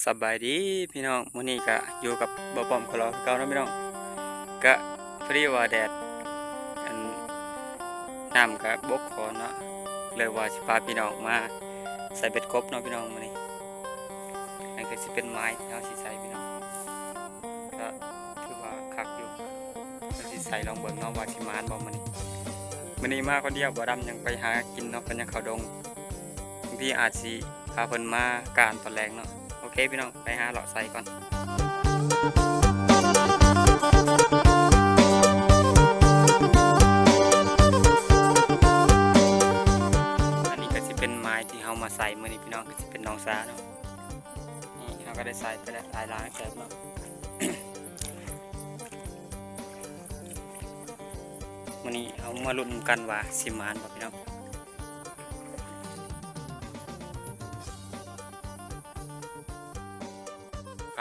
สบายดีพี่น้องมื้อนี้ก็อยู่กับบ่ป้อมคลอเก่านะพี่น้องก็พอดีว่าแดดอันน้ำก็บกคอเนาะเลยว่าสิพาพี่น้องมาใส่เบ็ดกบเนาะพี่น้องมื้อนี้นั่นก็สิเป็นไม้เฮาสิใส่พี่น้องก็ถือว่าคักอยู่ก็สิใส่ลองเบิ่งเนาะว่าสิมานบ่มื้อนี้มื้อนี้มาคนเดียวบ่ดำยังไปหากินเนาะเพิ่นยังเข้าดงบางทีอาจสิพาเพิ่นมาการตอนแรงเนาะ เคพี่น้องไปหาเลาะใส่ก่อนอันนี้ก็จะเป็นไม้ที่เรามาใส่เมื่อนี้พี่น้องก็จะเป็นน้องซาเนาะนี่เราก็ได้ใส่ไปแล้วหลายล้างแสบเนาะมื่อนี้เอามาลุ้นกันว่าสิมานบ่พี่น้อง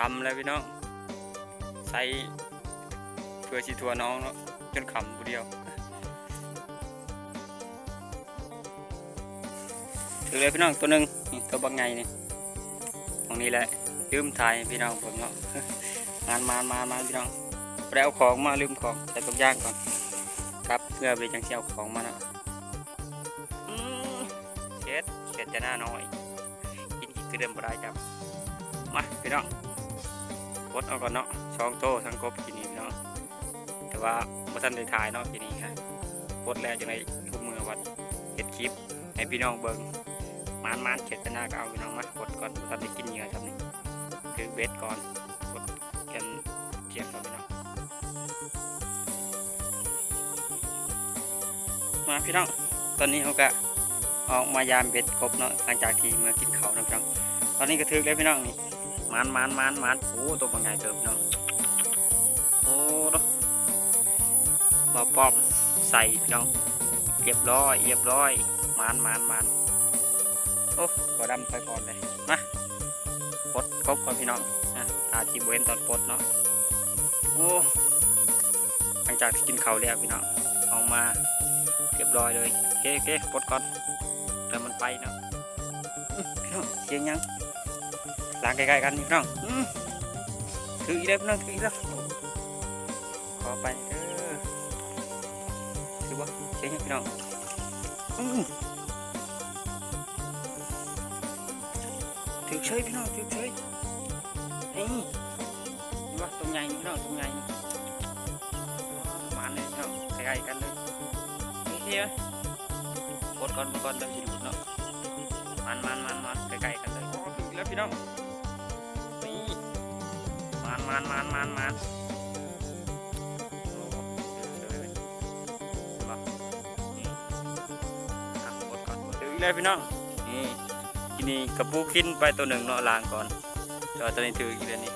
กำเลยพี่น้องใส่เพื่อชีทัวน้องเนาะจนขำผู้เดียวถือเลยพี่น้องตัวหนึ่งตัวบางไงนี่ตรงนี้แหละลืมถ่ายพี่น้องผมเนาะงานมามามาพี่น้องไปเอาของมาลืมของใส่ตกย่างก่อน ครับเพื่อไปจังเชียวของมาเนาะเช็ดเช็ดจะหน้าน้อยกินกินคือเดิมบ่ได้จับมาพี่น้อง กดเอาก่อนเนาะช่องโตทั้งกบกินนี่พี่น้องแต่ว่าบ่ทันได้ถ่ายเนาะกินนี้ฮะกดแล้วจังไดทุกมือวัดเฮ็ดคลิปให้พี่น้องเบิ่งมานมานเข็ดหน้าก็เอาพี่น้องมากดก่อนบ่ทันได้กินเหงื่อทำนี่ถือเบ็ดก่อนกดแกนเกียงก่อนพี่น้องมาพี่น้องตอนนี้เขาก็ออกมายามเบ็ดกบเนาะหลังจากที่เมื่อกินเขานะพี่น้องตอนนี้ก็ถึกแล้วพี่น้องนี่ มานมานมานมานโอ้ตัวบางใหญ่เติบพี่น้องโอ้ดอกบ่อป้อมใส่พี่น้องเรียบร้อยเรียบร้อยมานมานมานโอ้ก็ดำไปก่อนเลยมาปดครบก่อนพี่น้องนะอาทีเวนตอนปดเนาะโอ้หลังจากที่กินข้าวแล้วพี่น้องออกมาเรียบร้อยเลยโอเคโอเคปดก่อนแล้วมันไปเนาะพี่น้องเสียงยัง ล้างใกล้ๆกันพี่น้องถืออีกแล้วพี่น้องถืออีกแล้วขอไปเด้อถือว่าเสียพี่น้องอื้อถือเฉยพี่น้องถือเฉยนี่นี่ว่าตรงใหญ่นี่พี่น้องตรงใหญ่นี่มาเลยพี่น้องใกล้ๆกันเลยนี่เฮียกดก่อนกดก่อนเดี๋ยวจะดูดเนาะมันมันมันมันใกล้ๆกันเลยโอ้ถึงแล้วพี่น้อง มันมันมันมันเลยเห็นปะนี่อะกดก่อนถึงแล้วพี่น้อง นี่ทีนี้กระปูขึ้นไปตัวหนึ่งเนาะล้างก่อนเดี๋ยวตัวนี้ถืออีกแล้วนี่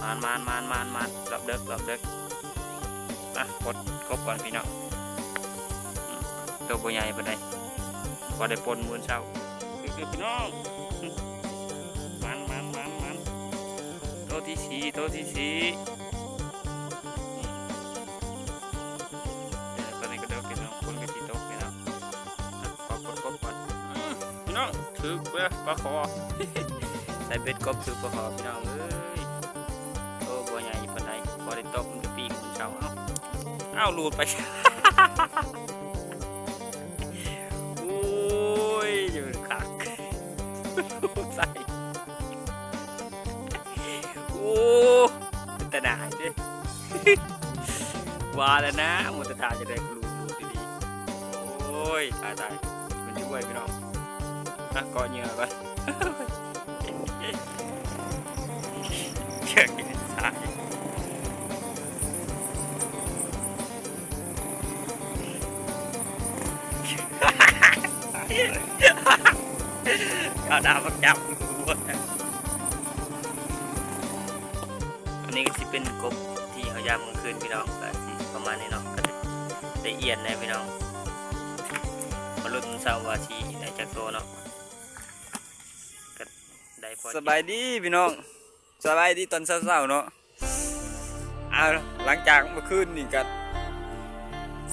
มันมันมันมันมันหลับเด็กหลับเด็กอะกดครบก่อนพี่น้องตัวใหญ่ปานใดพอได้ปนมือเช้าคือพี่น้อง ที่สี่โตะที่สี่นี่เดี๋ยวตอนนี้ก็เดินพี่น้องคนก็สีโตะพี่น้องอะขอกดกบก่อนพี่น้องถือเปลือปลาคอใส่เบ็ดกบถือปลาคอพี่น้องเอ้ยโตบัวใหญ่ปานใดพอได้ตบมันจะปีกมันเช้าเอ้าเอ้าลุดไป ว่าแล้วนะมันตะดายจะได้รูดูดีๆโอ้ยตายตายมันช่วยพี่น้องนะก่อเหงื่อก่อนเชือกกินสายเอาดาวมาจับหัวอันนี้ก็จะเป็นกบที่เขาย่างกลางคืนพี่น้องก็สิประมาณนี้เนาะก็จะ ได้เอียนเลยพี่น้องมาลุ้นเส้าว่าชีได้จากตัวเนาะก็ได้พอสบายดีพี่น้องสบายดีตอนเช้าๆเนาะเอาหลังจากเมื่อคืนนี่ก็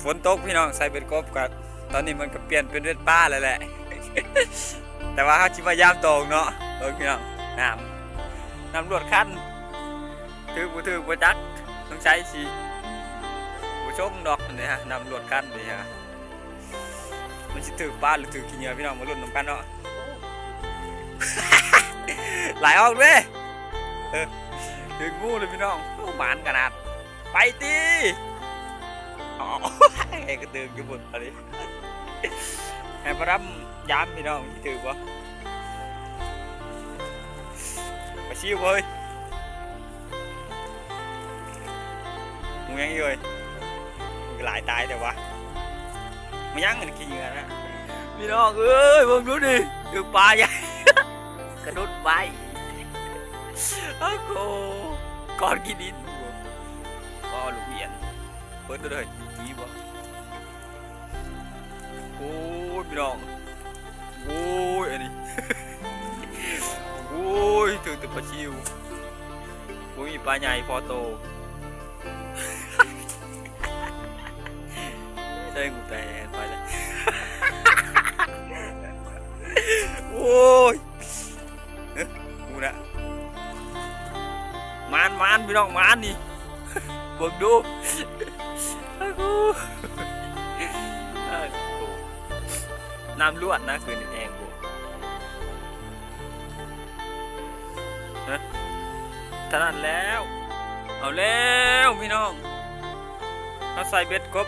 ฝนตกพี่น้องใส่เป็นกบกันตอนนี้มันก็เปลี่ยนเป็นเวทป้าแล้วแหละ แต่ว่าเขาจิมายามตรงเนาะเออพี่น้องน้ำน้ำรวจคันถือบ่ถือบ่จักต้องใช้สิบ่ ชมดอกนี่ฮะนำรวจคันนี่ฮะมันสิถือป้าหรือถือขี้เหงื่อพี่น้องมาลุ้นนำกันเนาะหลายออกเด้เออถืองูเลยพี่น้องโอ้หมานขนาด ไปตีอ๋อไอ้กระตืออยู่บนอะไรให้มารับยามพี่น้องที่ถือบ่ไปชิวเว้ยมึงยังอยู่ เว้ยมึงหลายตายแต่ว่ามึงยังเงินขี้เงื่อนะพี่น้องเอ้ยมึงดูดิดูปลาใหญ่กระโดดไปอ้าโกก่อนกินดินก็ลูกเอียนเปิดตัวเลยจีบ่โอ้ยพี่น้องโอ้ยอันนี้โอ้ยถึงแต่ปลาชิวโอ้ยปลาใหญ่พอโต ช่กูแต่ไปเลยโอ้ยเอ๊ะกูนะมานมานพี่น้องมานนี่เบิ่งดูอ้าวกูอ้าวกูน้ำลวดนะคืนนี้แองกูฮะถนัดแล้ว เอาแล้วพี่น้องเราใส่เบ็ดครบ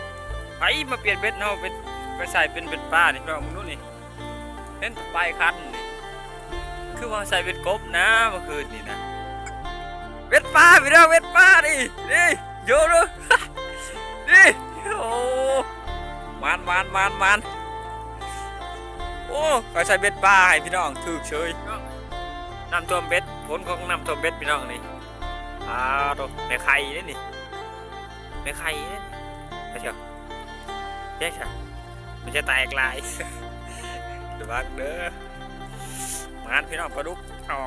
ไปมาเปลี่ยนเบ็ดเนาะเป็นไปใส่เป็นเบ็ดปลานี่พี่น้องมึงดูนี่เล่นแต่ปลายคันนี่คือว่าใส่เบ็ดกบนะเมื่อคืนนี่นะเบ็ดปลาพี่น้องเบ็ดปลาดิดิโยนเลยดิโอ้มันมันมันมันโอ้ก็ใส่เบ็ดปลาให้พี่น้องถูกเฉยน้ำท่วมเบ็ดผลของน้ำท่วมเบ็ดพี่น้องนี่อ้าวตัวในไข่นี่นี่ในไข่นี่ไปเถอะ แยกใช่มันจะแตกลายเดี๋ยวบักเด้อมันพี่น้องปลาดุกอ๋อ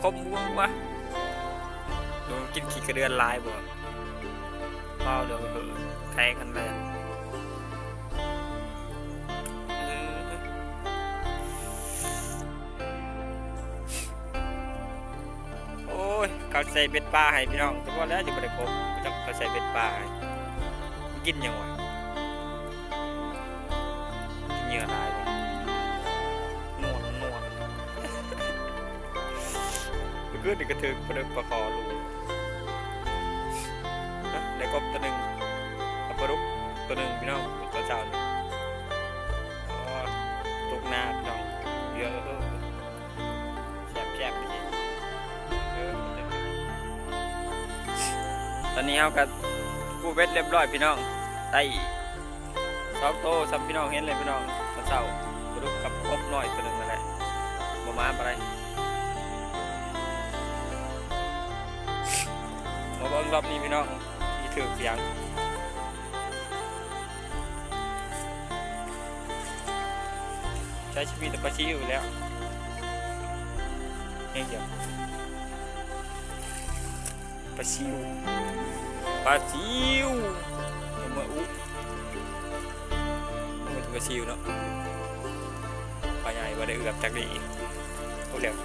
คมม่วงวะดูกินขี้กระเดือนลายบ่เฝ้าเดี๋ยวเออแทงกันเลยโอ้ยเขาใส่เบ็ดปลาให้พี่น้องแต่ว่าแล้วจะไม่ได้ครบไม่ต้องเขาใส่เบ็ดปลาให้กินยังวะ เมื่อคืนนี่กระทึกประเดิประคอลูกนะได้กบตัวหนึ่งกัปลาดุกตัวหนึ่งพี่น้องตัวเจ้านี่อ๋อตุกหนาพี่น้องเยอะแซ่บแซ่บไปสิเออตอนนี้เขากับกูเวทเรียบร้อยพี่น้องได้สองโตซ้ำพี่น้องเห็นเลยพี่น้องตัวเจ้าปลาดุกกับกบน้อย รอบนี้พี่น้องที่ถือเสียงใช้ชีวิตแต่ปลาชิวอยู่แล้วเฮ้ยเดี๋ยวปลาชิวปลาชิวเอามาอุ๊เอามาถึงปลาชิวเนาะปลาใหญ่ปลาได้เอือบจากดีโอ้เรียก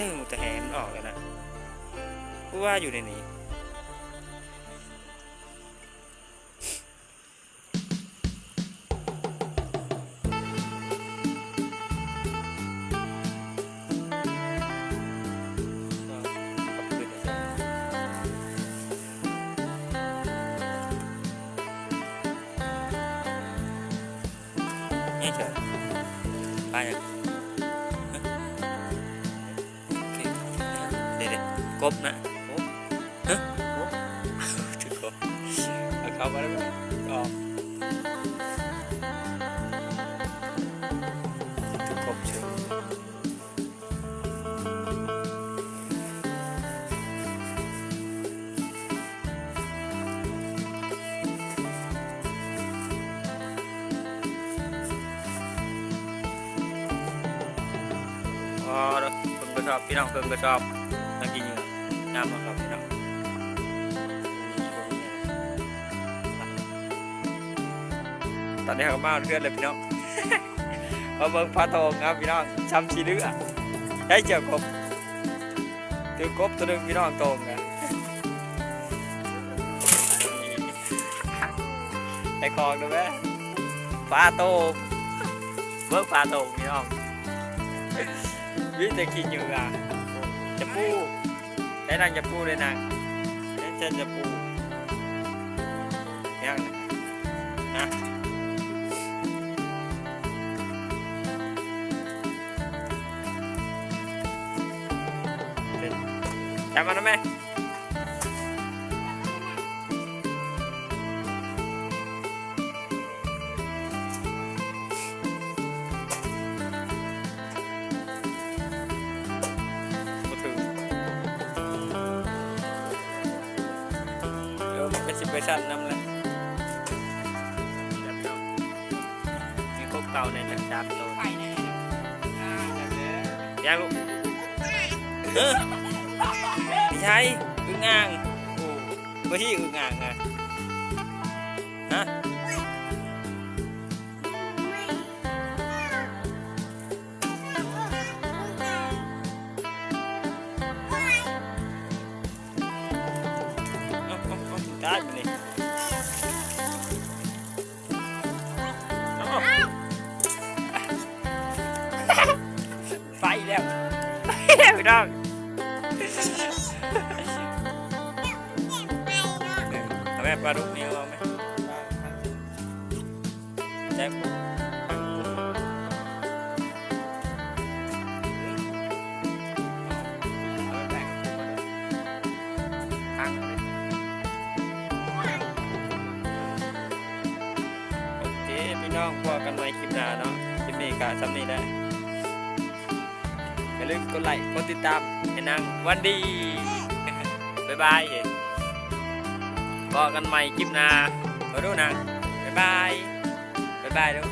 ช่หมูแต่แหนออกเลยนะกูว่าอยู่ในนี้นี่เฉยไป บนะกบฮะกบถือกบเอาเข้ามาแล้วไหมออกถือกบเฉยอ๋อเด้อเพิ่งไปชอบพี่น้องเพิ่งไปชอบนักกินอยู่ น้ำมาครับพี่น้องตอนนี้เขามาเพื่อนเลยพี่น้องมาเบิ่งปลาทองครับพี่น้องช้ำชีเลือได้เจอกบถือกบตัวนึงพี่น้องโตงกันไอ้คองดูไหมปลาโตงเบิ่งปลาโตงพี่น้องวิ่งแต่กินอยู่อะจะปู ได้นางจะปูเลยนางได้เจนจะปูยังนะจับมันได้ไหม น้ำเลยจับเนามีพวกเก่าในจักจับโลไปแน่อ่าแยังลูกเออไม่ใช่อึ่งอ่างโอ้ไม่ใช่อึ่งอ่างอะ เอาแม่ปลาดุกนี่เอาไหมใช่ปุ๊บเอาไปแบ่งข้างเลยโอเคพี่น้องพอกันใหม่คลิปหน้าเนาะคลิปนี้ก็ซ้ำนี้ได้อย่าลืมกดไลค์กดติดตามให้นางวันดี บ๊ายบาย บอกกันใหม่คลิปหน้าขอดูนะบ๊ายบายบ๊ายบายดู